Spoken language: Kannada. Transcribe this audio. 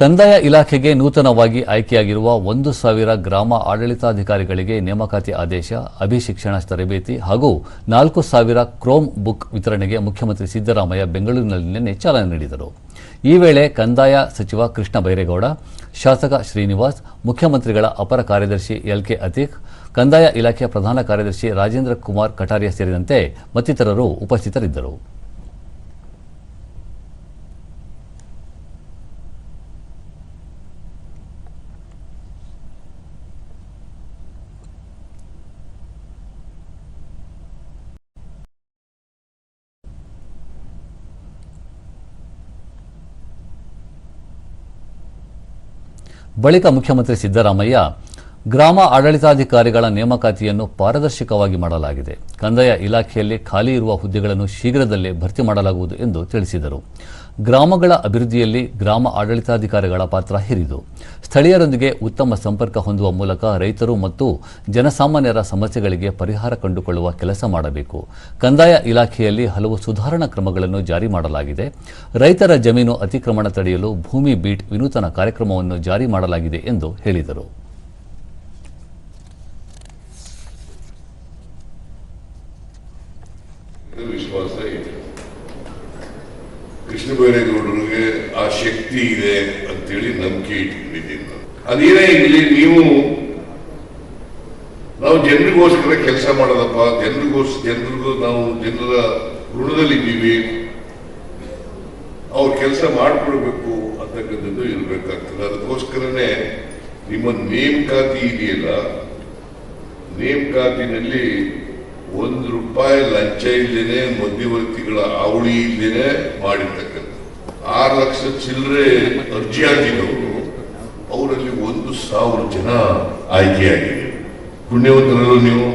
ಕಂದಾಯ ಇಲಾಖೆಗೆ ನೂತನವಾಗಿ ಆಯ್ಕೆಯಾಗಿರುವ ಒಂದು ಸಾವಿರ ಗ್ರಾಮ ಆಡಳಿತಾಧಿಕಾರಿಗಳಿಗೆ ನೇಮಕಾತಿ ಆದೇಶ, ಅಭಿಶಿಕ್ಷಣ ತರಬೇತಿ ಹಾಗೂ ನಾಲ್ಕು ಸಾವಿರ ಕ್ರೋಮ್ ಬುಕ್ ವಿತರಣೆಗೆ ಮುಖ್ಯಮಂತ್ರಿ ಸಿದ್ದರಾಮಯ್ಯ ಬೆಂಗಳೂರಿನಲ್ಲಿ ನಿನ್ನೆ ಚಾಲನೆ ನೀಡಿದರು. ಈ ವೇಳೆ ಕಂದಾಯ ಸಚಿವ ಕೃಷ್ಣ ಬೈರೇಗೌಡ, ಶಾಸಕ ಶ್ರೀನಿವಾಸ್, ಮುಖ್ಯಮಂತ್ರಿಗಳ ಅಪರ ಕಾರ್ಯದರ್ಶಿ ಎಲ್ಕೆ ಅತೀಕ್, ಕಂದಾಯ ಇಲಾಖೆಯ ಪ್ರಧಾನ ಕಾರ್ಯದರ್ಶಿ ರಾಜೇಂದ್ರ ಕುಮಾರ್ ಕಟಾರಿಯಾ ಸೇರಿದಂತೆ ಮತ್ತಿತರರು ಉಪಸ್ಥಿತರಿದ್ದರು. ಬಳಿಕ ಮುಖ್ಯಮಂತ್ರಿ ಸಿದ್ದರಾಮಯ್ಯ ಗ್ರಾಮ ಆಡಳಿತಾಧಿಕಾರಿಗಳ ನೇಮಕಾತಿಯನ್ನು ಪಾರದರ್ಶಕವಾಗಿ ಮಾಡಲಾಗಿದೆ. ಕಂದಾಯ ಇಲಾಖೆಯಲ್ಲಿ ಖಾಲಿ ಇರುವ ಹುದ್ದೆಗಳನ್ನು ಶೀಘ್ರದಲ್ಲೇ ಭರ್ತಿ ಮಾಡಲಾಗುವುದು ಎಂದು ತಿಳಿಸಿದರು. ಗ್ರಾಮಗಳ ಅಭಿವೃದ್ಧಿಯಲ್ಲಿ ಗ್ರಾಮ ಆಡಳಿತಾಧಿಕಾರಿಗಳ ಪಾತ್ರ ಹಿರಿದು. ಸ್ಥಳೀಯರೊಂದಿಗೆ ಉತ್ತಮ ಸಂಪರ್ಕ ಹೊಂದುವ ಮೂಲಕ ರೈತರು ಮತ್ತು ಜನಸಾಮಾನ್ಯರ ಸಮಸ್ಯೆಗಳಿಗೆ ಪರಿಹಾರ ಕಂಡುಕೊಳ್ಳುವ ಕೆಲಸ ಮಾಡಬೇಕು. ಕಂದಾಯ ಇಲಾಖೆಯಲ್ಲಿ ಹಲವು ಸುಧಾರಣಾ ಕ್ರಮಗಳನ್ನು ಜಾರಿ ಮಾಡಲಾಗಿದೆ. ರೈತರ ಜಮೀನು ಅತಿಕ್ರಮಣ ತಡೆಯಲು ಭೂಮಿ ಬೀಟ್ ವಿನೂತನ ಕಾರ್ಯಕ್ರಮವನ್ನು ಜಾರಿ ಮಾಡಲಾಗಿದೆ ಎಂದು ಹೇಳಿದರು. ಇದು ವಿಶ್ವಾಸ ಇದೆ ಕೃಷ್ಣ ಬೈರೇಗೌಡರಿಗೆ ಆ ಶಕ್ತಿ ಇದೆ ಅಂತೇಳಿ ನಂಬಿಕೆ ಇಟ್ಕೊಂಡಿದ್ದೀನಿ ನಾನು ಅದೇನೇ ಇರಲಿ ನೀವು ನಾವು ಜನರಿಗೋಸ್ಕರ ಕೆಲಸ ಮಾಡೋದಪ್ಪ ಜನರಿಗೋಸ್ ಜನರಿಗೂ ನಾವು ಜನರ ಋಣದಲ್ಲಿದ್ದೀವಿ ಅವ್ರ ಕೆಲಸ ಮಾಡಿಕೊಡ್ಬೇಕು ಅಂತಕ್ಕಂಥದ್ದು ಇರಬೇಕಾಗ್ತದೆ ಅದಕ್ಕೋಸ್ಕರನೇ ನಿಮ್ಮ ನೇಮಕಾತಿ ಇದೆಯಲ್ಲ, ನೇಮಕಾತಿನಲ್ಲಿ ಒಂದು ರೂಪಾಯಿ ಲಂಚ ಇಲ್ದೇನೆ ಮಧ್ಯವರ್ತಿಗಳ ಅವಳಿ ಇಲ್ದೇನೆ ಮಾಡಿರ್ತಕ್ಕಂಥ ಆರು ಲಕ್ಷ ಚಿಲ್ಲರೆ ಅರ್ಜಿ ಹಾಕಿದವರು ಅವರಲ್ಲಿ ಒಂದು ಸಾವಿರ ಜನ ಆಯ್ಕೆಯಾಗಿದೆ ಪುಣ್ಯವಂತರಲ್ಲೂ ನೀವು?